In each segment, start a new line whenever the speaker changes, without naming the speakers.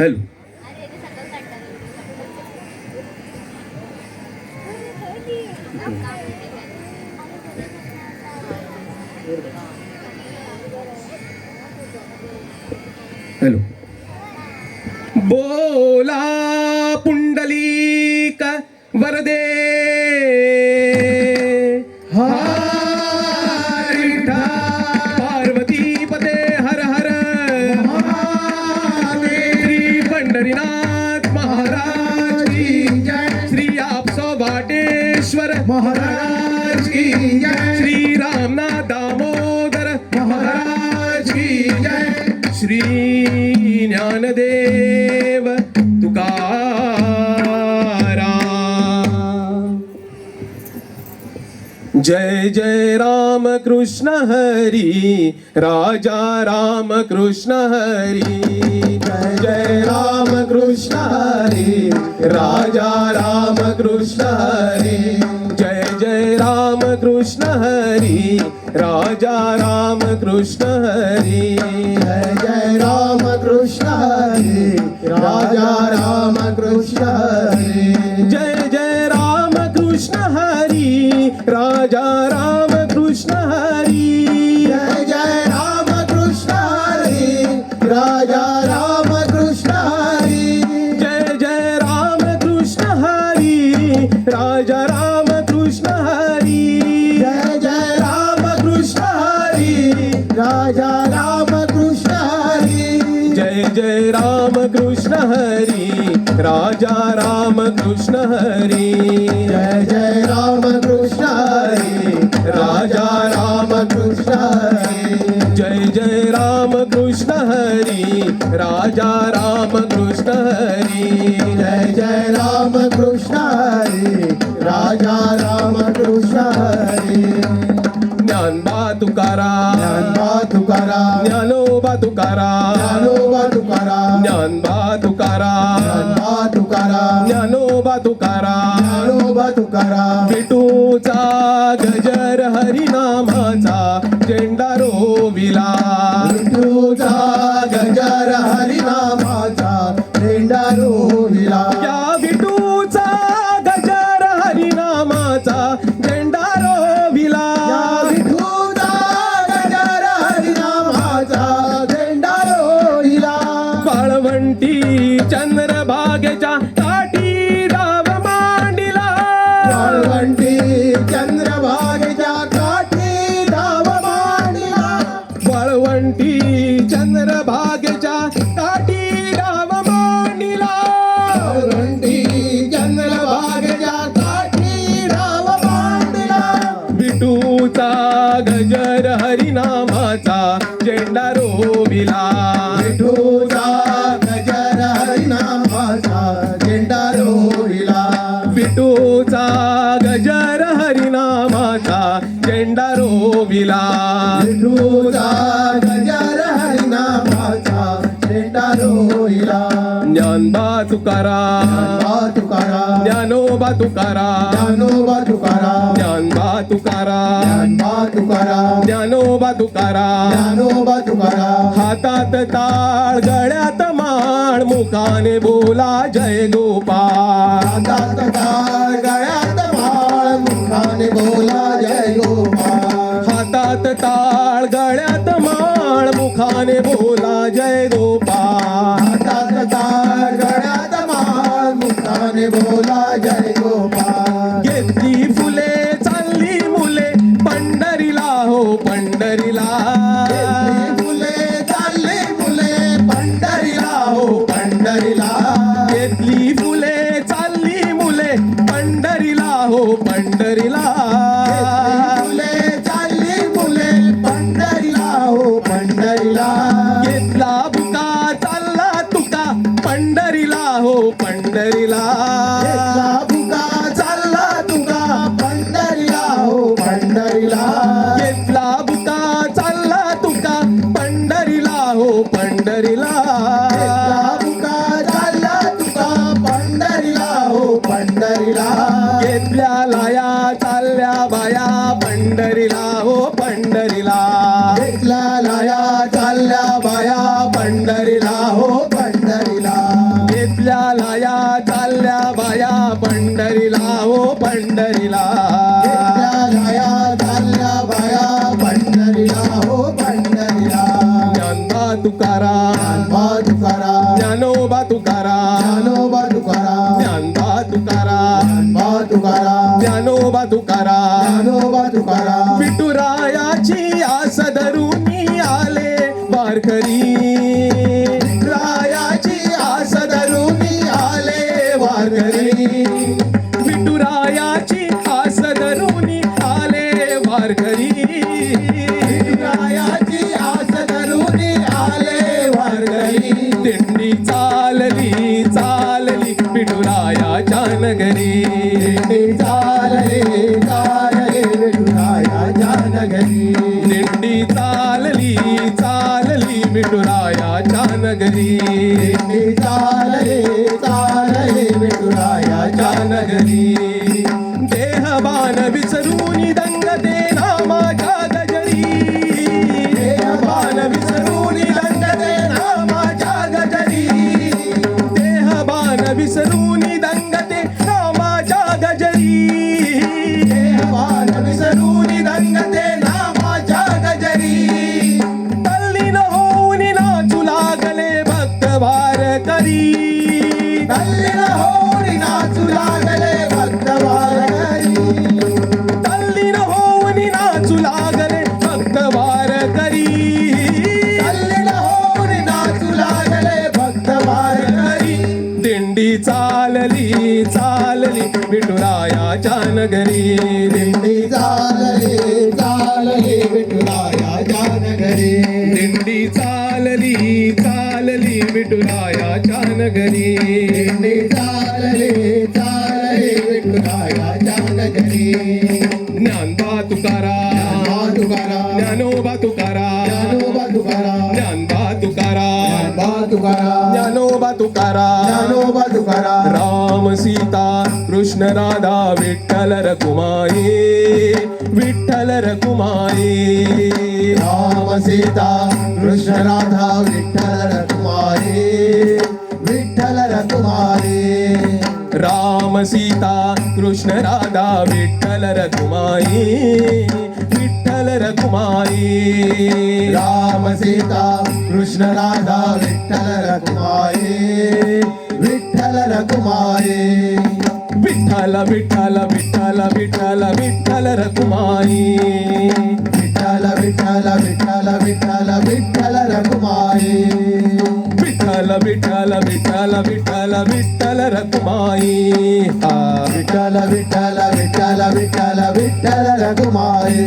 Hello. Shri Dnyandev Tukaram. जय जय राम कृष्ण हरी राजा राम कृष्ण हरी। जय जय राम कृष्ण हरी राजा राम कृष्ण हरी। जय जय राम कृष्ण हरी राजा राम कृष्ण हरी।
जय जय राम कृष्ण हरी। राजा राम कृष्ण हरी।
जय जय राम कृष्ण हरी। राजा
जय जय राम कृष्ण हरी राजा राम कृष्ण हरी।
जय जय राम कृष्ण हरी राजा राम कृष्ण हरी।
जय जय राम कृष्ण हरी राजा राम कृष्ण हरी।
जय जय राम कृष्ण हरी राजा राम कृष्ण हरी। तुकाराम.
ज्ञानबा तुकाराम.
ज्ञानोबा तुकाराम.
ज्ञानोबा तुकाराम.
ज्ञानबा तुकाराम.
ज्ञानबा तुकाराम.
ज्ञानोबा तुकाराम.
ज्ञानोबा तुकाराम.
विटूचा गजर हरिनामाचा झेंडा रोविला
विठूचा गजर हरिनामाचा झेंडा रोविला
तुकाराम.
ज्ञानोबा तुकाराम.
ज्ञानोबा तुकाराम.
ज्ञानोबा तुकाराम.
ज्ञानबा तुकाराम.
ज्ञानबा तुकाराम.
ज्ञानोबा तुकाराम.
तुकाराम
हातात ताळ गळ्यात माळ मुखाने बोला जय गोपाळ.
हातात टाळ गळ्यात माळ मुखाने बोला जय गोपाळ.
हातात टाळ गळ्यात माळ मुखाने बोला जय गोपाळ.
मुखाने बोला जय गोपाळ
घेतली फुले चालली मुले पंढरीला हो पंढरीला.
फुले चालली मुले पंढरीला हो पंढरीला.
घेतली फुले चालली मुले पंढरीला हो पंढरीला.
फुले चालली मुले पंढरीला हो पंढरीला.
घेतला पंढरीला.
विकला लाया चालल्या बाया पंढरीला हो पंढरीला.
घेतल्या लाया चालल्या बाया पंढरीला हो पंढरीला.
लाया चालल्या बाया पंढरीला हो पंढरीला. ज्ञानबा तुकारा.
ज्ञानबा तुकारा. ज्ञानोबा तुकारा. ज्ञानोबा
तुकारा. ज्ञानबा तुकारा. ज्ञानबा तुकारा.
ज्ञानोबा तुकारा. ज्ञानोबा तुकारा. ஜானகரே
दिंडी चालली चालली विठुरायाच्या
नगरी. दिंडी चालली चालली विठुरायाच्या नगरी.
दिंडी चालली चालली विठुरायाच्या नगरी.
दिंडी चालली चालली विठुरायाच्या नगरी. ज्ञानबा तुकारा
ज्ञानोबा तुकारा బతుకరా జ్ఞానో బతుకరా రామ సీతా కృష్ణ రాధా విఠల రకుమాయే
విఠల రకుమాయే రామ సీతా కృష్ణ రాధా విఠల
రకుమాయే విఠల రకుమాయే రామ సీతా కృష్ణ
రాధా విఠల రకుమాయే విఠల రకుమాయే రామ
సీతా కృష్ణ రాధా జ్ఞాన కుమారి విఠల
విఠల విఠల విఠల విఠల రకుమారి విఠల
విఠల విఠల విఠల
విఠల రకుమారి విఠల విఠల విఠల విఠల విఠల
రకుమారి విఠల విఠల విఠల విఠల విఠల
రకుమారి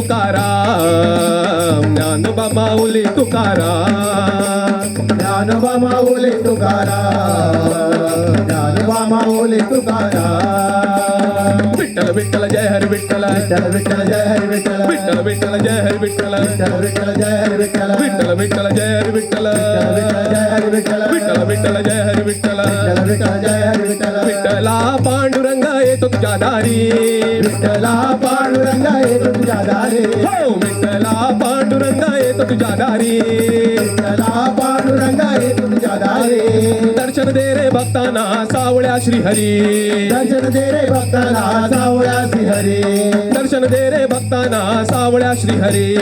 माऊली तुकारा ज्ञानोबा माऊली तुकारा
ज्ञानोबा माऊली तुकारा ज्ञानोबा माऊली तुकारा
विठ्ठल विठ्ठल जय हरी विठ्ठल
विठ्ठल विठ्ठल जय हरी विठ्ठल
विठ्ठल विठ्ठल जय हरी विठ्ठल
विठ्ठल विठ्ठल जय हरी विठ्ठल
विठ्ठल विठ्ठल जय हरी विठ्ठल
विठ्ठल विठ्ठल जय हरी विठ्ठल
विठ्ठल विठ्ठल जय हरी विठ्ठल
विठ्ठल जय हरी विठ्ठल
विठ्ठला पांडुरंग येतो तुझ्या दारी
विठ्ठला पांडुरंग येतो तुझ्या दारी
हो. विठ्ठला पांडुरंग येतो तुझ्या दारी
विठ्ठला पांडुरंग येतो तुझ्या दारी
दर्शन दे रे भक्तांना सावळ्या श्रीहरी.
दर्शन दे रे भक्ताला सावळ्या श्रीहरी.
दर्शन दे रे भक्तांना सावळ्या श्रीहरी.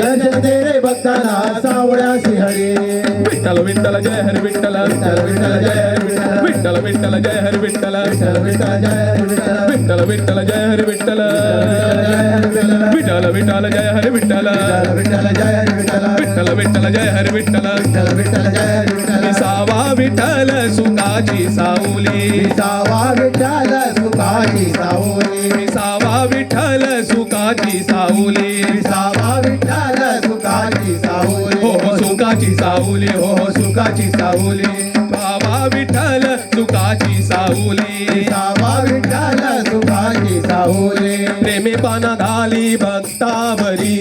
दर्शन दे रे भक्ताला सावळ्या श्रीहरी.
विठ्ठल विठ्ठल जय हरी विठ्ठल
विठ्ठल विठ्ठल जय हरी విఠల
విఠల జయ హరి విఠల విఠల
విఠల జయ హరి విఠల విఠల
విఠల జయ హరి విఠల. విఠల విఠల జయ
హరి
విఠల.
సావా విఠల సుఖాచి
సావులి. సావా విఠల
సుఖాచి సావులి. సావా విఠల సుఖాచి
సావులి. సావా విఠల సుఖాచి
సావులి ఓ సుఖాచి సావులి
ఓ సుఖాచి సావులి. सावली
सावा विठ्ठल सुखाची सावली
प्रेमे पाना धाली भक्तावरी।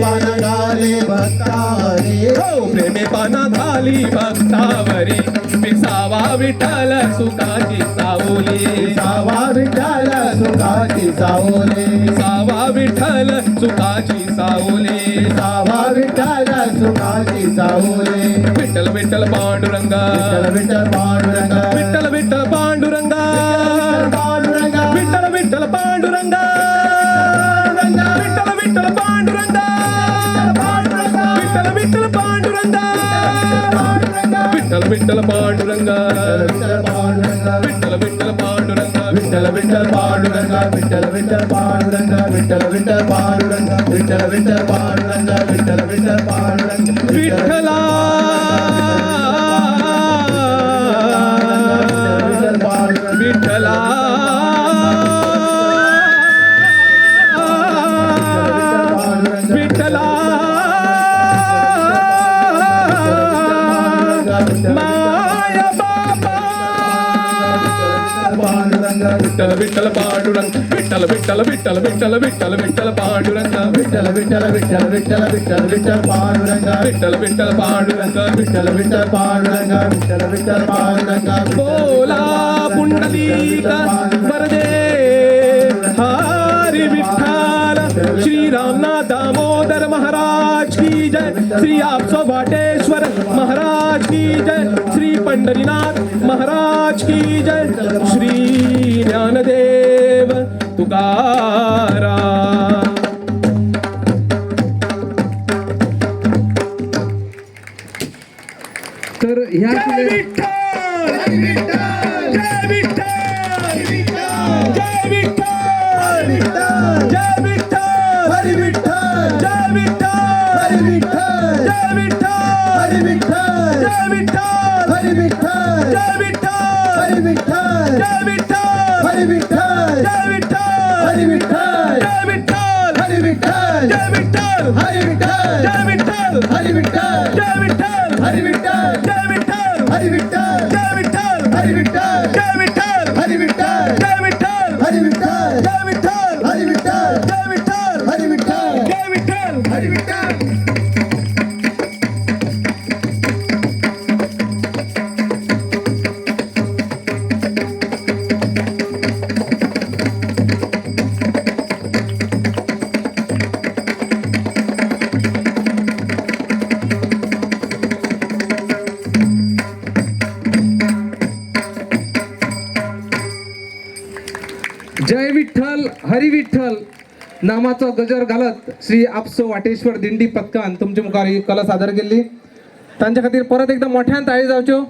पान गाले भक्तारी
हो प्रेमे पाना धाली भक्तावरी। विसावा विठ्ठल सुखाची सावली
सावा विठ्ठल सुखाची सावली
सावा विठ्ठल सुखाची सावली
सावा विठ्ठल सुखाची सावली
विठ्ठल विठ्ठल पांडुरंग।
विठ्ठल विठ्ठल पांडुरंग। விட்டல பாண்டுரங்கா விட்டல விட்டல பாண்டுரங்கா விட்டல விட்டல பாண்டுரங்கா விட்டல விட்டல பாண்டுரங்கா விட்டல
விட்டல
பாண்டுரங்கா விட்டல
விட்டல பாண்டுரங்கா விட்டல விட்டல
பாண்டுரங்கா
விட்டலா విట్టల పాడురంగ విట్టల విట్టల విట్టల విట్టల విట్టల విట్టల పాడురంగ
విట్టల విట్టల విట్టల విట్టల విట్టల విట్టల పాడురంగ
విట్టల విట్టల పాడురంగ
విట్టల విట్టల పాడురంగ విట్టల విట్టల పాడురంగ
బోలా పుండలీక వరదే హారి విఠా श्री रामनाथ दामोदर महाराज की जय। श्री आपसो वाटेश्वर महाराज की जय। श्री पंढरीनाथ महाराज की जय। श्री ज्ञानदेव तुकाराम।
तर ह्या नामाचो गजर घालत श्री आपसो वाटेश्वर दिंडी पथकान तुमच्या मुखार ही कला सादर केली. तांच्या खातीर परत एकदा मोठ्यान ताळी जावच्यो